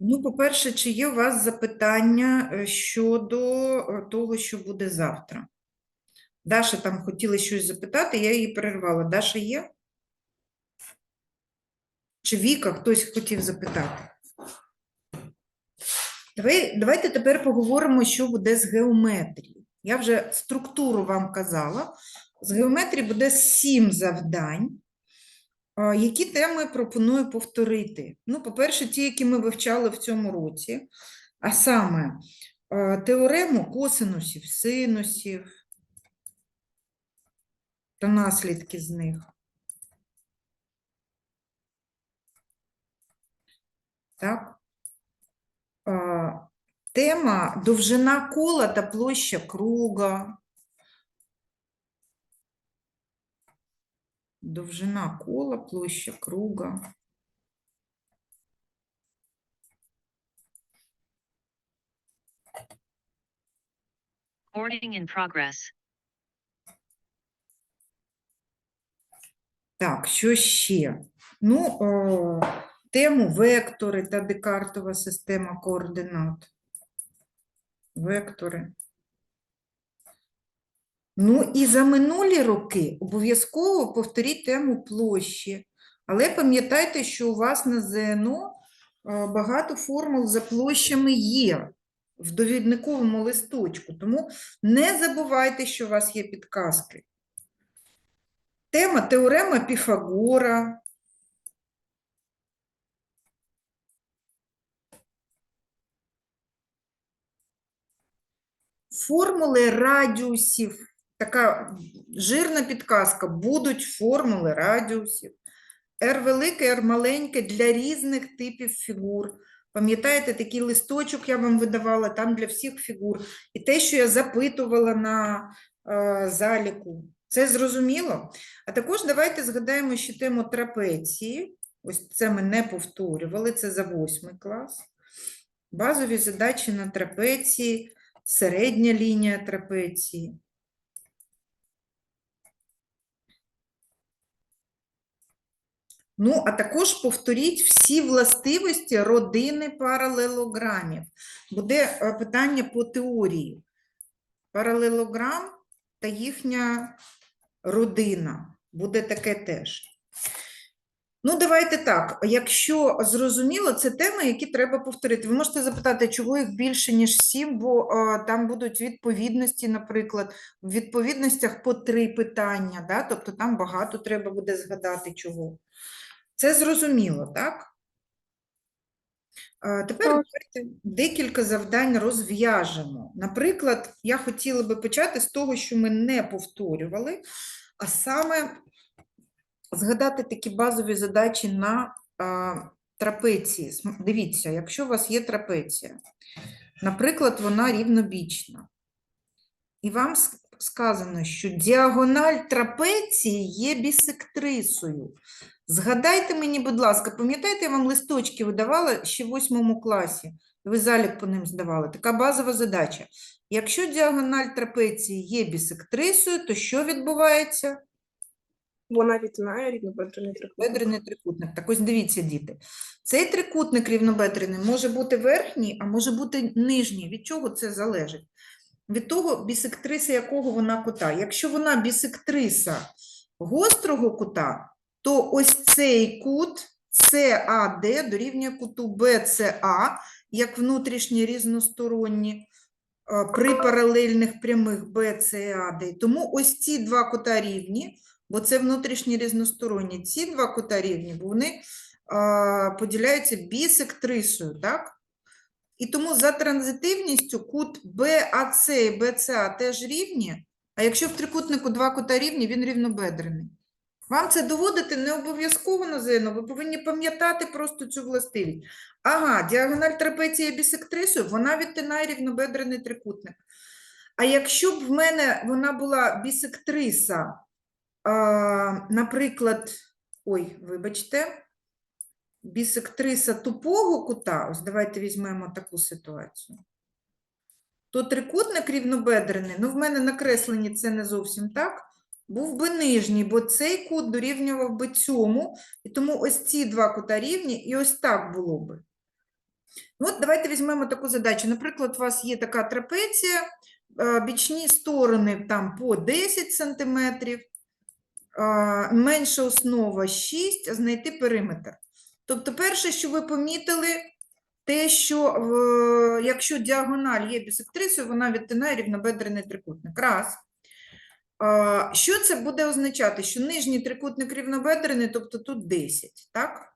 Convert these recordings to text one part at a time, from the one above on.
Ну, по-перше, чи є у вас запитання е, щодо е, того, що буде завтра? Даша там хотіла щось запитати, я її перервала. Даша є? Чи Віка хтось хотів запитати? Давай, давайте тепер поговоримо, що буде з геометрії. Я вже структуру вам казала. З геометрії буде сім завдань. Які теми пропоную повторити? Ну, по-перше, ті, які ми вивчали в цьому році, а саме теорему косинусів, синусів та наслідки з них. Так? Тема довжина кола та площа круга. Довжина кола, площа круга. Recording in progress. Так, що ще? Ну, о, тему вектори та декартова система координат. Вектори. Ну і за минулі роки обов'язково повторіть тему площі. Але пам'ятайте, що у вас на ЗНО е, багато формул за площами є в довідниковому листочку. Тому не забувайте, що у вас є підказки. Тема теорема Піфагора. Формули радіусів. Така жирна підказка. Будуть формули радіусів. R велике, R маленьке для різних типів фігур. Пам'ятаєте, такий листочок я вам видавала там для всіх фігур. І те, що я запитувала на е, заліку. Це зрозуміло? А також давайте згадаємо ще тему трапеції. Ось це ми не повторювали, це за восьмий клас. Базові задачі на трапеції, середня лінія трапеції. Ну, а також повторіть всі властивості родини паралелограмів. Буде е, питання по теорії. Паралелограм та їхня родина. Буде таке теж. Ну, давайте так. Якщо зрозуміло, це теми, які треба повторити. Ви можете запитати, чого їх більше, ніж сім, бо е, там будуть відповідності, наприклад, в відповідностях по три питання, да? тобто там багато треба буде згадати чого. Це зрозуміло, так? Тепер давайте декілька завдань розв'яжемо. Наприклад, я хотіла би почати з того, що ми не повторювали, а саме згадати такі базові задачі на трапеції. Дивіться, якщо у вас є трапеція, наприклад, вона рівнобічна, і вам сказано, що діагональ трапеції є бісектрисою. Згадайте мені, будь ласка, пам'ятаєте, я вам листочки видавала ще в восьмому класі, ви залік по ним здавали. Така базова задача. Якщо діагональ трапеції є бісектрисою, то що відбувається? Вона відтинає рівнобедрений трикутник. Бедрений трикутник. Так ось дивіться, діти. Цей трикутник рівнобедрений може бути верхній, а може бути нижній. Від чого це залежить? Від того, бісектриса якого вона кута. Якщо вона бісектриса гострого кута, то ось цей кут CAD дорівнює куту BCA, як внутрішні різносторонні, е, при паралельних прямих BCAD. Тому ось ці два кута рівні, бо це внутрішні різносторонні. Ці два кута рівні, бо вони а, поділяються бісектрисою, так? І тому за транзитивністю кут BAC і BCA теж рівні, а якщо в трикутнику два кута рівні, він рівнобедрений. Вам це доводити не обов'язково на ви повинні пам'ятати просто цю властивість. Ага, діагональ трапеції бісектрисою, вона відтинає рівнобедрений трикутник. А якщо б в мене вона була бісектриса, а, наприклад, ой, вибачте, бісектриса тупого кута, ось давайте візьмемо таку ситуацію, то трикутник рівнобедрений, ну в мене накреслені це не зовсім так, був би нижній, бо цей кут дорівнював би цьому, і тому ось ці два кута рівні, і ось так було би. Ну, От давайте візьмемо таку задачу. Наприклад, у вас є така трапеція, е, бічні сторони там по 10 см, менша основа 6, а знайти периметр. Тобто, перше, що ви помітили, те, що е, якщо діагональ є бісектрисою, вона відтинає рівнобедрений трикутник. Раз. Що це буде означати? Що нижній трикутник рівнобедрений, тобто тут 10, так?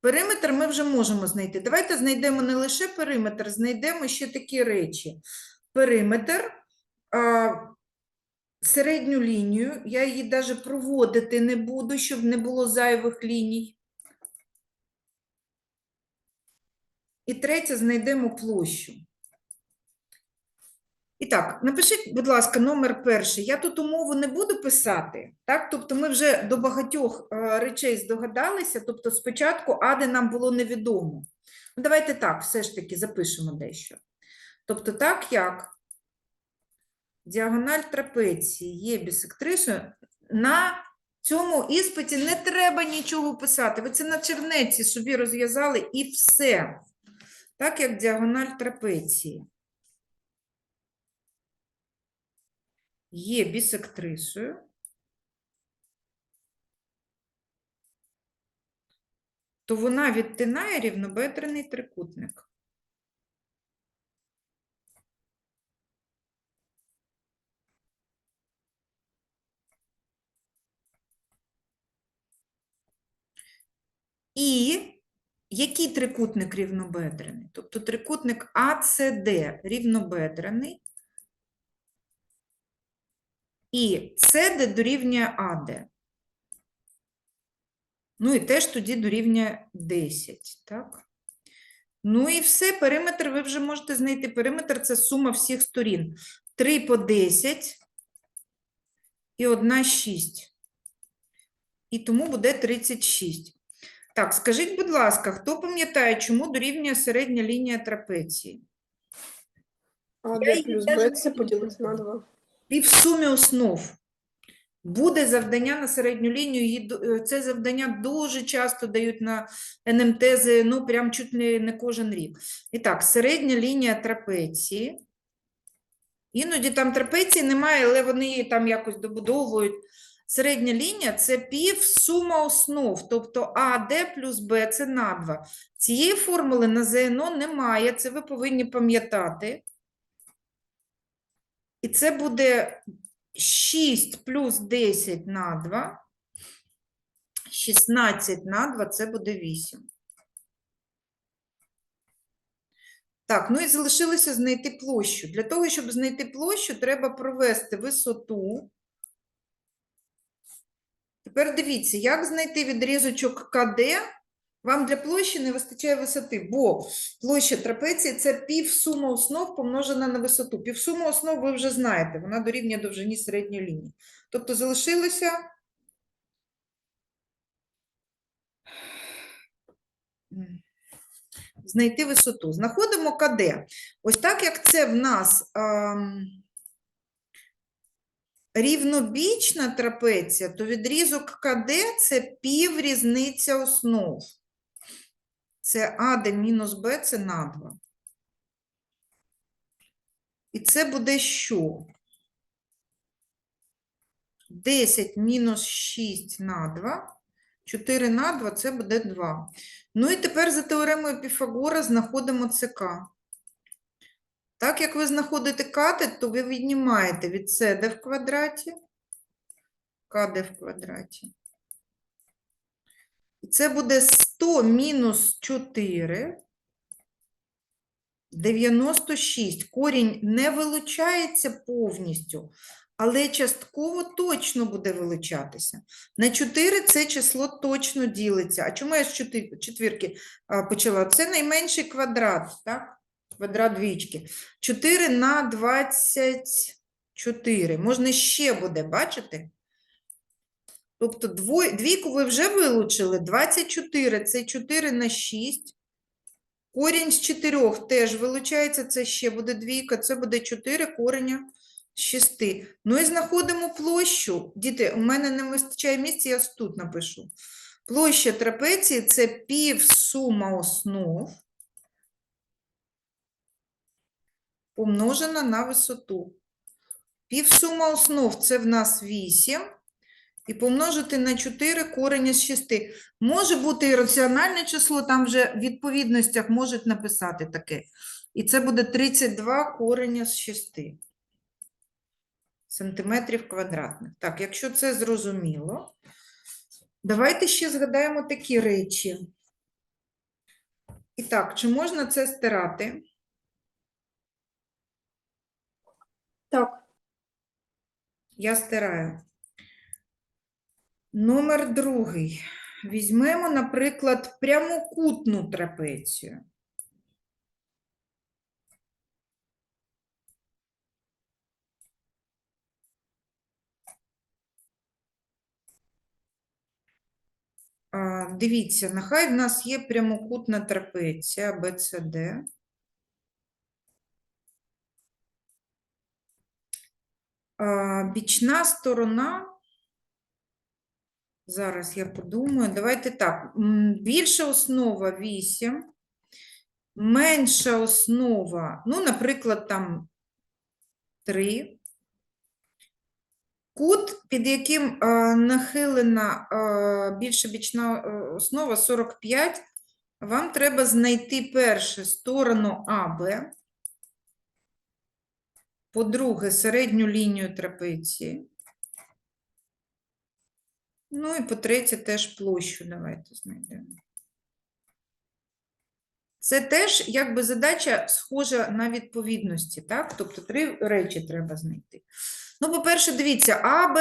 Периметр ми вже можемо знайти. Давайте знайдемо не лише периметр, знайдемо ще такі речі. Периметр, середню лінію, я її навіть проводити не буду, щоб не було зайвих ліній. І третє, знайдемо площу. І так, напишіть, будь ласка, номер перший. Я тут умову не буду писати, так? Тобто ми вже до багатьох е, речей здогадалися, тобто спочатку ади нам було невідомо. Ну, давайте так, все ж таки запишемо дещо. Тобто, так як діагональ трапеції є бісектрисою, на цьому іспиті не треба нічого писати. Ви це на чернеці собі розв'язали і все. Так як діагональ трапеції. Є бісектрисою, то вона відтинає рівнобедрений трикутник. І який трикутник рівнобедрений? Тобто трикутник АЦД рівнобедрений, і CD дорівнює AD. Ну і теж тоді дорівнює 10, так? Ну і все, периметр ви вже можете знайти. Периметр – це сума всіх сторін. 3 по 10 і 1 – 6. І тому буде 36. Так, скажіть, будь ласка, хто пам'ятає, чому дорівнює середня лінія трапеції? А Я Д плюс Б це поділити на 2. І в сумі основ буде завдання на середню лінію. е, Це завдання дуже часто дають на НМТ, ну прям чуть не, не кожен рік. І так, середня лінія трапеції. Іноді там трапеції немає, але вони її там якось добудовують. Середня лінія це пів сума основ, тобто АД плюс Б це на 2. Цієї формули на ЗНО немає, це ви повинні пам'ятати. І це буде 6 плюс 10 на 2. 16 на 2 це буде 8. Так, ну і залишилося знайти площу. Для того, щоб знайти площу, треба провести висоту. Тепер дивіться, як знайти відрізочок КД. Вам для площі не вистачає висоти, бо площа трапеції це півсума основ помножена на висоту. Півсума основ ви вже знаєте, вона дорівнює довжині середньої лінії. Тобто залишилося знайти висоту. Знаходимо КД. Ось так як це в нас ам, рівнобічна трапеція, то відрізок КД це піврізниця основ. Це АД мінус Б це на 2. І це буде що? 10 мінус 6 на 2. 4 на 2 це буде 2. Ну і тепер за теоремою Піфагора знаходимо ЦК. Так як ви знаходите катет, то ви віднімаєте від СД в квадраті, КД в квадраті. І це буде 100 мінус 4, 96. Корінь не вилучається повністю, але частково точно буде вилучатися. На 4 це число точно ділиться. А чому я з четвірки почала? Це найменший квадрат, так? Квадрат двічки. 4 на 24. Можна ще буде, бачите? Тобто двійку ви вже вилучили. 24 – це 4 на 6. Корінь з 4 теж вилучається, це ще буде двійка, це буде 4 кореня з 6. Ну і знаходимо площу. Діти, у мене не вистачає місця, я тут напишу. Площа трапеції – це півсума основ помножена на висоту. Півсума основ це в нас 8. І помножити на 4 корення з 6. Може бути і раціональне число, там вже в відповідностях можуть написати таке. І це буде 32 корення з 6 сантиметрів квадратних. Так, якщо це зрозуміло, давайте ще згадаємо такі речі. І так, чи можна це стирати? Так. Я стираю. Номер другий. Візьмемо, наприклад, прямокутну трапецію. Дивіться, нехай в нас є прямокутна трапеція BCD. Бічна сторона. Зараз я подумаю. Давайте так. Більша основа 8, менша основа, ну, наприклад, там 3. Кут, під яким е, нахилена е, більша бічна е, основа 45, вам треба знайти перше сторону АБ, по-друге, середню лінію трапеції. Ну і по-третє, теж площу давайте знайдемо. Це теж якби задача схожа на відповідності, так? Тобто три речі треба знайти. Ну, по-перше, дивіться, АБ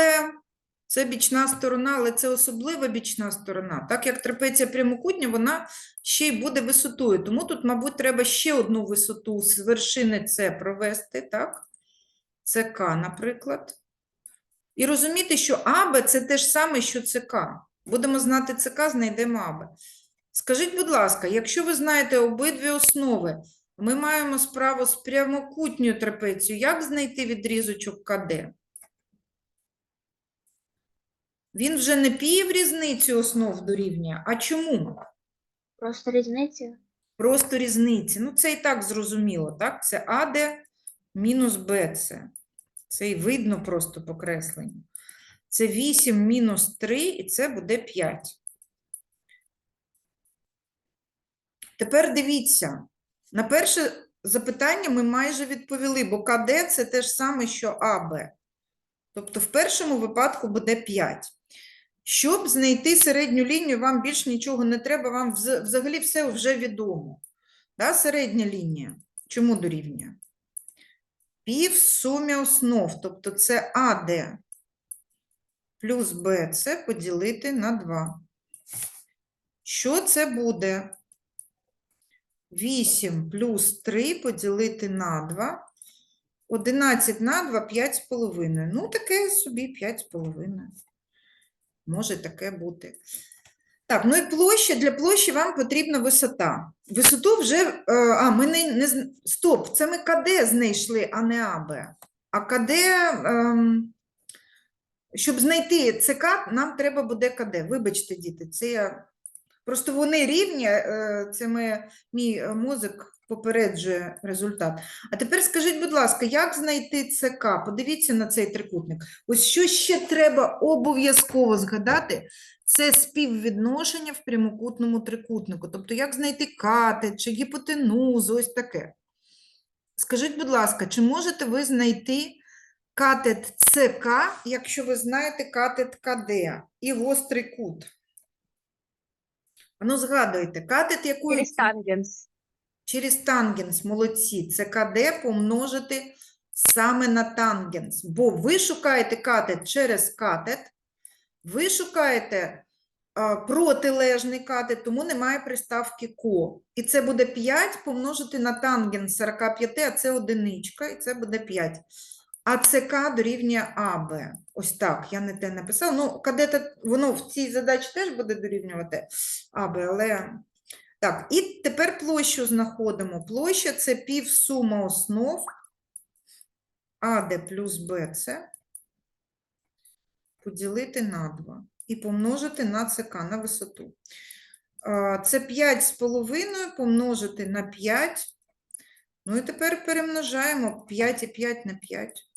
це бічна сторона, але це особлива бічна сторона. Так як трапеція прямокутня, вона ще й буде висотою. Тому тут, мабуть, треба ще одну висоту з вершини С провести, так? ЦК, наприклад. І розуміти, що АБ це те ж саме, що ЦК. Будемо знати ЦК, знайдемо АБ. Скажіть, будь ласка, якщо ви знаєте обидві основи, ми маємо справу з прямокутньою трапецією. Як знайти відрізочок КД? Він вже не піврізницю основ дорівнює. А чому? Просто різниця. Просто різниці. Ну, це і так зрозуміло, так? Це АД мінус БЦ. Це і видно просто покреслення. Це 8 мінус 3, і це буде 5. Тепер дивіться. На перше запитання ми майже відповіли, бо КД це те ж саме, що АБ. Тобто в першому випадку буде 5. Щоб знайти середню лінію, вам більш нічого не треба, вам взагалі все вже відомо. Да, середня лінія. Чому дорівнює? Пів сумі основ, тобто це АД плюс БЦ поділити на 2. Що це буде? 8 плюс 3 поділити на 2. 11 на 2 – 5,5. Ну, таке собі 5,5. Може таке бути. Так, ну і площа. Для площі вам потрібна висота. Висоту вже. е, А, ми не, не. Стоп, це ми КД знайшли, а не АБ. А КД. ем, щоб знайти ЦК, нам треба буде КД. Вибачте, діти, це я... Просто вони рівні, е, це ми, мій е, мозок попереджує результат. А тепер скажіть, будь ласка, як знайти ЦК? Подивіться на цей трикутник. Ось що ще треба обов'язково згадати, це співвідношення в прямокутному трикутнику. Тобто, як знайти катет чи гіпотенузу, ось таке. Скажіть, будь ласка, чи можете ви знайти катет ЦК, якщо ви знаєте катет КД і гострий кут? Ну, згадуйте, катет якої Через тангенс. через тангенс, молодці, це КД помножити саме на тангенс. Бо ви шукаєте катет через катет, ви шукаєте протилежний катет, тому немає приставки ко. І це буде 5 помножити на тангенс 45, а це одиничка, і це буде 5. А ЦК дорівнює АБ. Ось так, я не те написала. Ну, кадета, воно в цій задачі теж буде дорівнювати АБ, але так, і тепер площу знаходимо. Площа це півсума основ АД плюс БЦ поділити на 2 і помножити на ЦК, на висоту. Це 5,5 помножити на 5 Ну і тепер перемножаємо 5 і 5 на 5.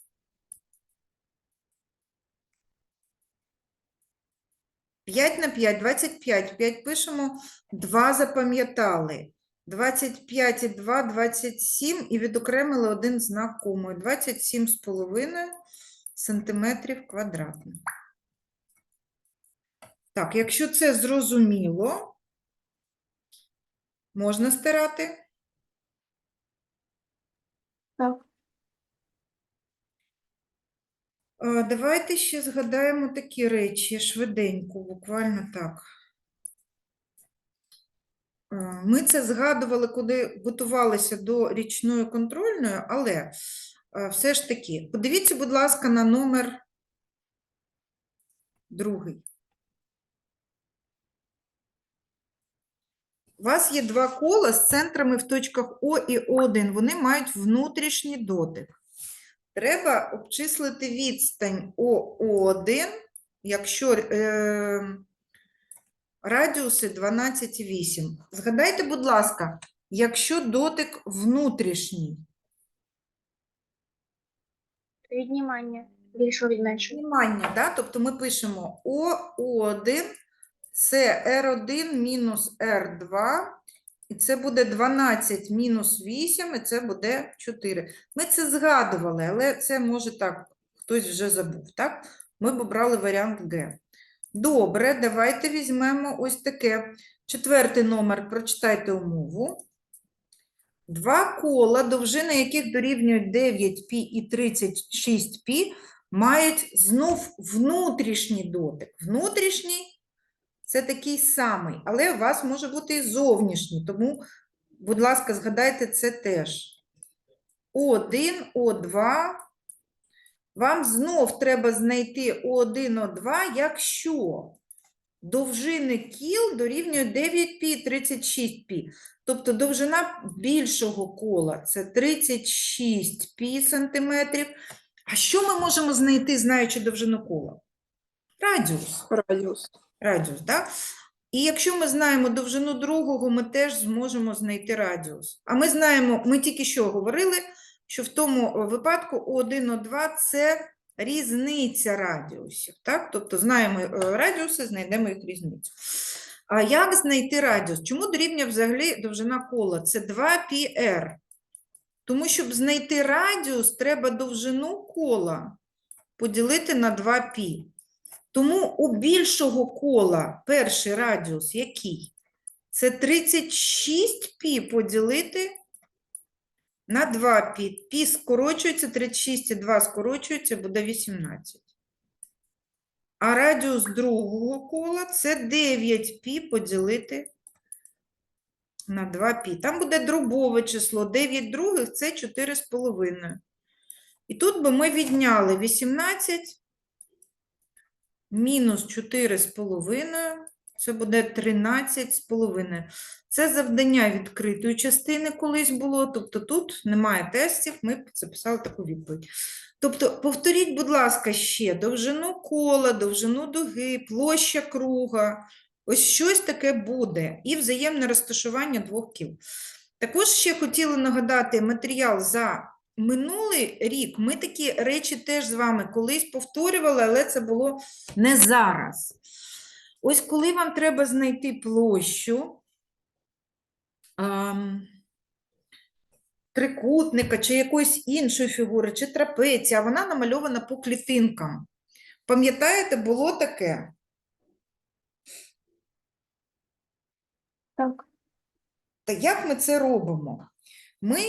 П'ять на 5, 25. 5 пишемо, 2 запам'ятали. 25 і 2, 27 і відокремили один знак комою. 27 з половиною сантиметрів квадратних. Так, якщо це зрозуміло, можна стирати. Так. Давайте ще згадаємо такі речі швиденько, буквально так. Ми це згадували, коли готувалися до річної контрольної, але все ж таки, подивіться, будь ласка, на номер другий. У вас є два кола з центрами в точках О і О1. Вони мають внутрішній дотик. Треба обчислити відстань ОО1, якщо е, радіуси 12,8. Згадайте, будь ласка, якщо дотик внутрішній, Віднімання. Більшого від меншого. Віднімання, да? Тобто ми пишемо ОО1 це R1 мінус R2, і це буде 12 мінус 8, і це буде 4. Ми це згадували, але це може так, хтось вже забув, так? Ми б обрали варіант Г. Добре, давайте візьмемо ось таке. Четвертий номер, прочитайте умову. Два кола, довжини яких дорівнюють 9π і 36π, мають знов внутрішній дотик. Внутрішній це такий самий, але у вас може бути і зовнішній, тому, будь ласка, згадайте це теж. О1, О2. Вам знов треба знайти О1, О2, якщо довжини кіл дорівнює 9π 36π. Тобто довжина більшого кола це 36 пі сантиметрів. А що ми можемо знайти, знаючи довжину кола? Радіус. Радіус. Радіус, так? І якщо ми знаємо довжину другого, ми теж зможемо знайти радіус. А ми знаємо, ми тільки що говорили, що в тому випадку О1, О2 – це різниця радіусів. Так? Тобто знаємо е, радіуси, знайдемо їх різницю. А як знайти радіус? Чому дорівнює взагалі довжина кола? Це 2πr. Тому, щоб знайти радіус, треба довжину кола поділити на 2π. Тому у більшого кола перший радіус який? Це 36 пі поділити на 2 пі. Пі скорочується, 36 і 2 скорочується, буде 18. А радіус другого кола це 9 пі поділити на 2 пі. Там буде дробове число. 9 других це 4,5. І тут би ми відняли 18 мінус 4,5, це буде 13,5. Це завдання відкритої частини колись було, тобто тут немає тестів, ми записали таку відповідь. Тобто, повторіть, будь ласка, ще довжину кола, довжину дуги, площа круга. Ось щось таке буде. І взаємне розташування двох кіл. Також ще хотіли нагадати матеріал за минулий рік. Ми такі речі теж з вами колись повторювали, але це було не зараз. Ось коли вам треба знайти площу ам, трикутника чи якоїсь іншої фігури, чи трапеції, а вона намальована по клітинкам. Пам'ятаєте, було таке? Так. Та як ми це робимо? Ми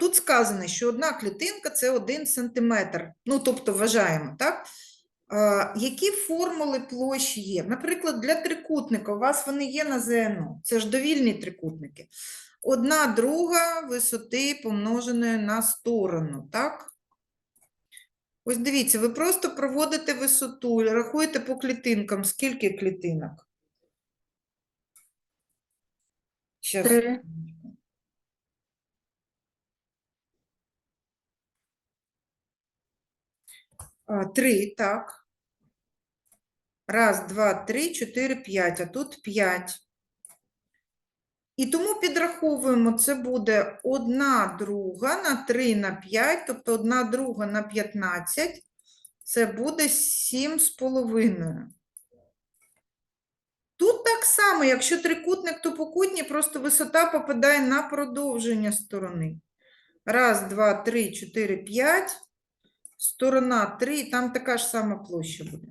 Тут сказано, що одна клітинка це 1 сантиметр, ну, тобто вважаємо, так? Які формули площі є? Наприклад, для трикутника у вас вони є на ЗНО, це ж довільні трикутники. Одна друга висоти помноженої на сторону, так? Ось дивіться, ви просто проводите висоту, рахуєте по клітинкам, скільки клітинок? Зараз. Три, так. Раз, два, три, чотири, п'ять, а тут п'ять. І тому підраховуємо, це буде одна друга на 3 на 5, тобто одна друга на 15, це буде 7 з половиною. Тут так само, якщо трикутник, то покутні, просто висота попадає на продовження сторони. Раз, два, три, чотири, п'ять. Сторона 3, і там така ж сама площа буде.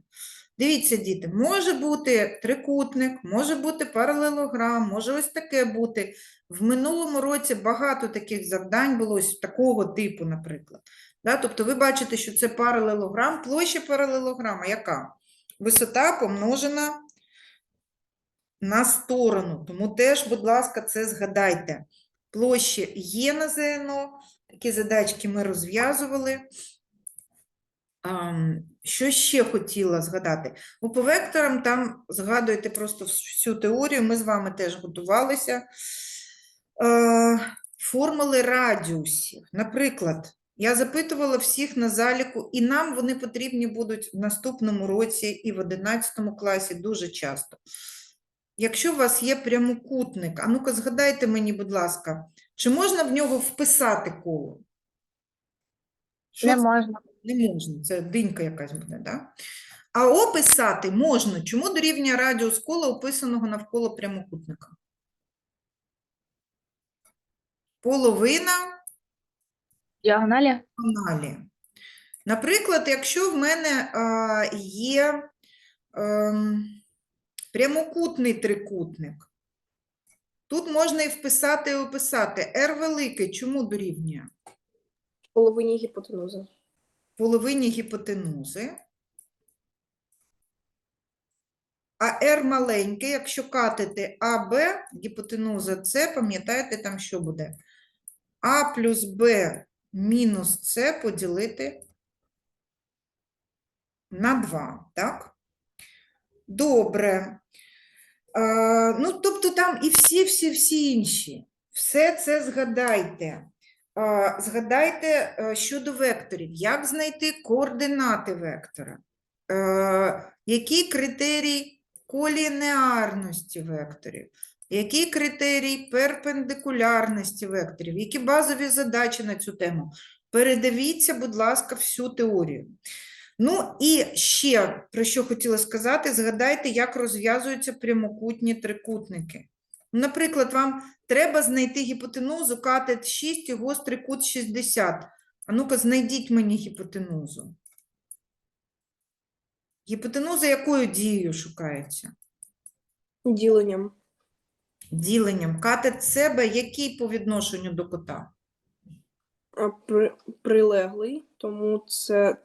Дивіться, діти, може бути трикутник, може бути паралелограм, може ось таке бути. В минулому році багато таких завдань було ось такого типу, наприклад. Да? Тобто ви бачите, що це паралелограм, площа паралелограма яка? Висота помножена на сторону. Тому теж, будь ласка, це згадайте. Площі є на ЗНО, такі задачки ми розв'язували. Що ще хотіла згадати? Ну, по векторам там згадуєте просто всю теорію, ми з вами теж готувалися. Формули радіусів. Наприклад, я запитувала всіх на заліку, і нам вони потрібні будуть в наступному році і в 11 класі дуже часто. Якщо у вас є прямокутник, а ну-ка згадайте мені, будь ласка, чи можна в нього вписати коло? Що Не це? можна. Не можна, це динька якась буде, да? А описати можна. Чому дорівнює радіус кола, описаного навколо прямокутника? Половина Діагоналі? діагоналі. Наприклад, якщо в мене а, є ем, прямокутний трикутник, тут можна і вписати, і описати. R великий чому дорівнює? половині гіпотенузи. Половині гіпотенузи. А R маленьке, якщо катити АБ, гіпотенуза С, пам'ятаєте, там що буде? А плюс Б мінус С поділити на 2, так? Добре. Ну, тобто там і всі-всі-всі інші. Все це згадайте. Згадайте е, щодо векторів, як знайти координати вектора, Е, який критерій колінеарності векторів, який критерій перпендикулярності векторів, які базові задачі на цю тему. Передивіться, будь ласка, всю теорію. Ну і ще про що хотіла сказати, згадайте, як розв'язуються прямокутні трикутники. Наприклад, вам треба знайти гіпотенузу катет 6 і гострий кут 60. А ну-ка, знайдіть мені гіпотенузу. Гіпотенуза якою дією шукається? Діленням. Діленням. Катет себе який по відношенню до кота? А при, прилеглий, тому це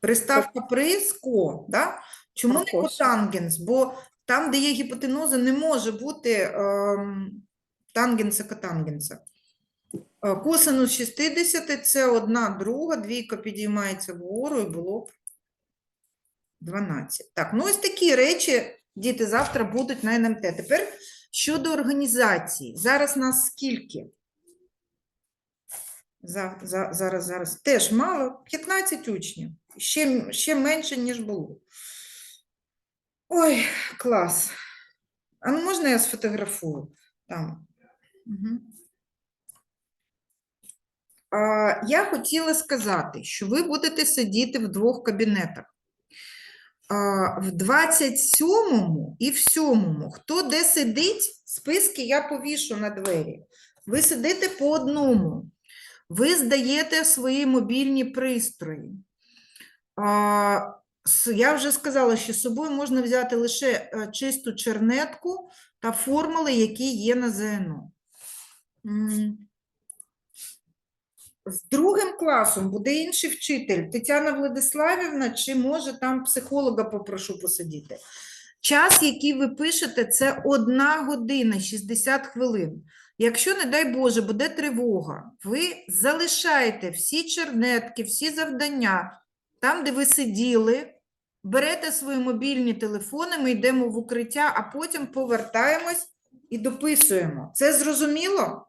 Приставка при ско, да? Чому не котангенс? Бо там, де є гіпотенуза, не може бути ем, тангенса котангенса. Е, Косинус 60 – це одна друга, двійка підіймається вгору і було б 12. Так, ну ось такі речі, діти, завтра будуть на НМТ. Тепер щодо організації. Зараз нас скільки? За, за, зараз, зараз. Теж мало, 15 учнів. Ще, ще менше, ніж було. Ой, клас. А ну можна я сфотографую? Там. Угу. А, я хотіла сказати, що ви будете сидіти в двох кабінетах. А, в 27-му і в 7-му. Хто де сидить, списки я повішу на двері. Ви сидите по одному. Ви здаєте свої мобільні пристрої. А, я вже сказала, що з собою можна взяти лише е, чисту чернетку та формули, які є на ЗНО. З другим класом буде інший вчитель, Тетяна Владиславівна, чи може там психолога попрошу посидіти. Час, який ви пишете, це одна година 60 хвилин. Якщо, не дай Боже, буде тривога, ви залишаєте всі чернетки, всі завдання там, де ви сиділи, берете свої мобільні телефони, ми йдемо в укриття, а потім повертаємось і дописуємо. Це зрозуміло?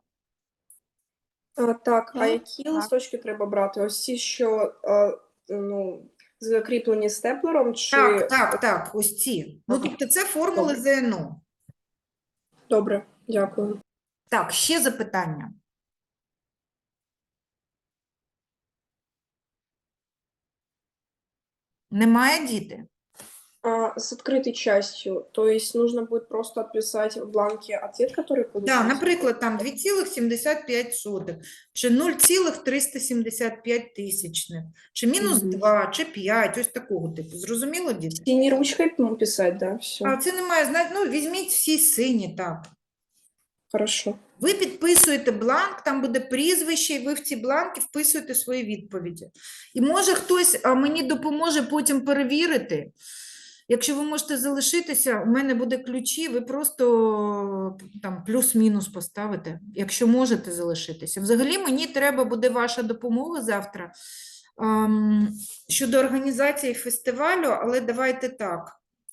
а, так. А які так. листочки треба брати? Ось ці, що а, ну, закріплені степлером, чи Так, так, так, ось ці. Ну, тобто це формули ЗНО. добре, дякую. Так, ще запитання. Немає діти? А, с открытой частью, то есть нужно будет просто отписать в бланке ответ, который Да, получился. наприклад, там 2,75, чи 0,375 тисячних, чи мінус Мгм. 2, чи 5, ось такого типу. Зрозуміло, діти? Синей ручкой ну, писать, да, все, А це немає, знаєте, ну візьміть всі сині, так. хорошо. Ви підписуєте бланк, там буде прізвище, і ви в ці бланки вписуєте свої відповіді. І може хтось мені допоможе потім перевірити. Якщо ви можете залишитися, у мене буде ключі, ви просто там плюс-мінус поставите, якщо можете залишитися. Взагалі мені треба буде ваша допомога завтра щодо організації фестивалю, але давайте так.